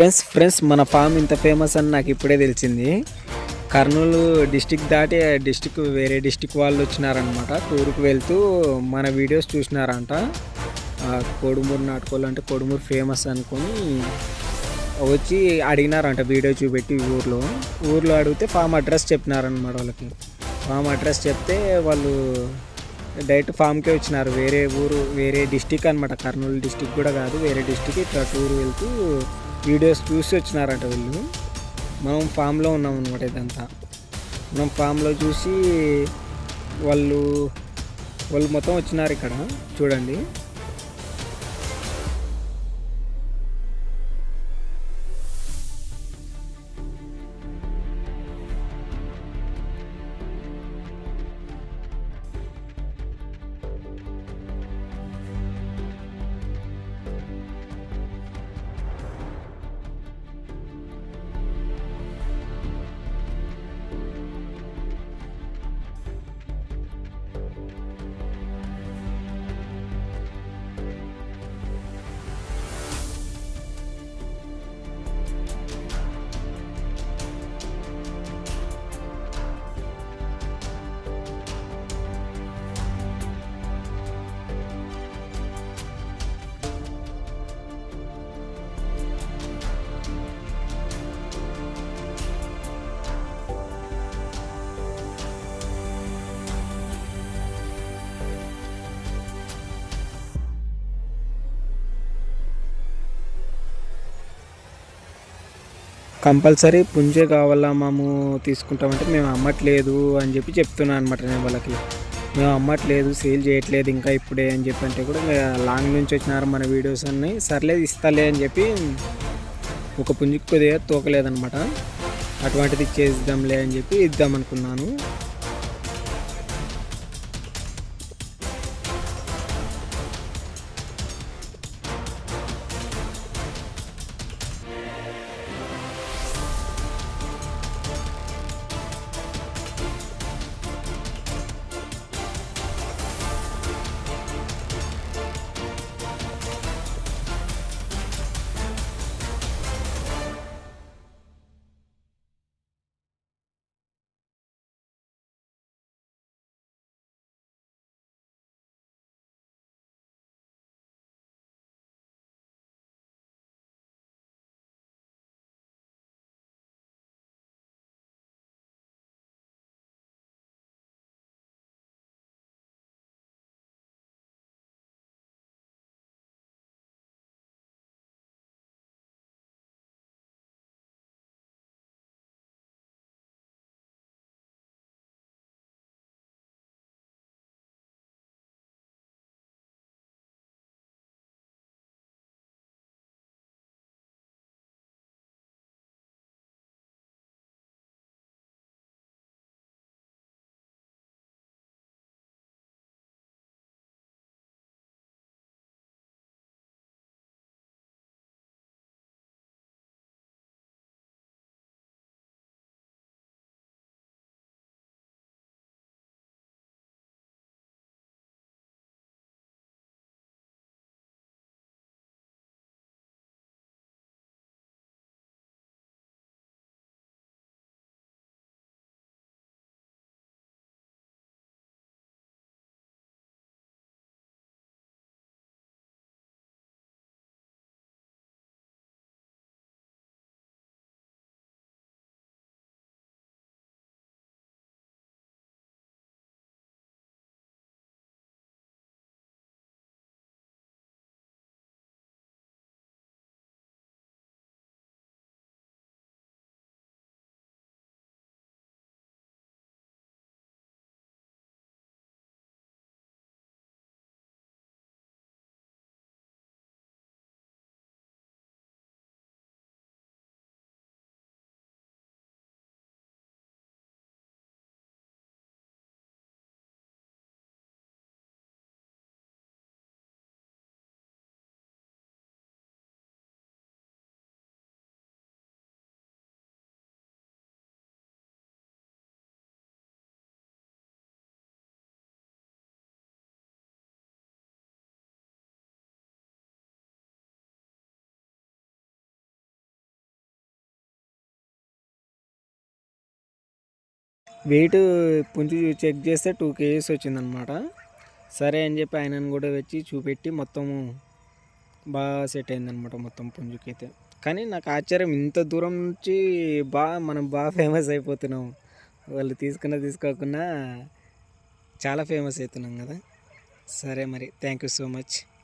Friends friends మన farm ఇంత famous అని నాకు ఇప్పుడే తెలిసింది. కర్నూలు డిస్టిక్ దాటి డిస్టిక్ వేరే డిస్టిక్ వాళ్ళు వచ్చినారనమాట టూర్కి వెళ్తూ మన వీడియోస్ చూసినారంట. కోడుమూరు నాటుకోళ్ళు అంటే కోడుమూరు ఫేమస్ అనుకొని వచ్చి అడిగినారంట వీడియో చూపెట్టి ఊర్లో. ఊర్లో అడిగితే ఫామ్ అడ్రస్ చెప్పినారనమాట వాళ్ళకి. ఫామ్ అడ్రస్ చెప్తే వాళ్ళు డైరెక్ట్ ఫామ్కే వచ్చినారు. వేరే ఊరు వేరే డిస్టిక్ అనమాట కర్నూలు డిస్టిక్ కూడా కాదు వేరే డిస్టిక్ ఇట్లా టూర్ వెళ్తూ వీడియోస్ చూసి వచ్చినారంట వీళ్ళు. మనం ఫామ్లో ఉన్నాం అనమాట ఇదంతా. మనం ఫామ్లో చూసి వాళ్ళు వాళ్ళు మొత్తం వచ్చినారు ఇక్కడ. చూడండి. కంపల్సరీ పుంజే కావాలా మేము తీసుకుంటామంటే మేము అమ్మట్లేదు అని చెప్పి చెప్తున్నాను అనమాట నేను వాళ్ళకి. మేము అమ్మట్లేదు సేల్ చేయట్లేదు ఇంకా ఇప్పుడే అని చెప్పి అంటే కూడా లాంగ్ నుంచి వచ్చినారు మన వీడియోస్ అన్ని. సర్లేదు ఇస్తాలే అని చెప్పి ఒక పుంజుకి కొద్దిగా తోకలేదనమాట అటువంటిది చేద్దాంలే అని చెప్పి ఇద్దాం అనుకున్నాను వెయిట్ పుంజు చెక్ చేస్తే టూ కేజీస్ వచ్చిందనమాట. సరే అని చెప్పి ఆయనను కూడా వచ్చి చూపెట్టి మొత్తము బాగా సెట్ అయిందనమాట మొత్తం పుంజుకైతే. అయితే కానీ నాకు ఆశ్చర్యం ఇంత దూరం నుంచి బాగా మనం బాగా ఫేమస్ అయిపోతున్నాం. వాళ్ళు తీసుకున్న తీసుకోకుండా చాలా ఫేమస్ అవుతున్నాం కదా. సరే మరి థ్యాంక్ యూ సో మచ్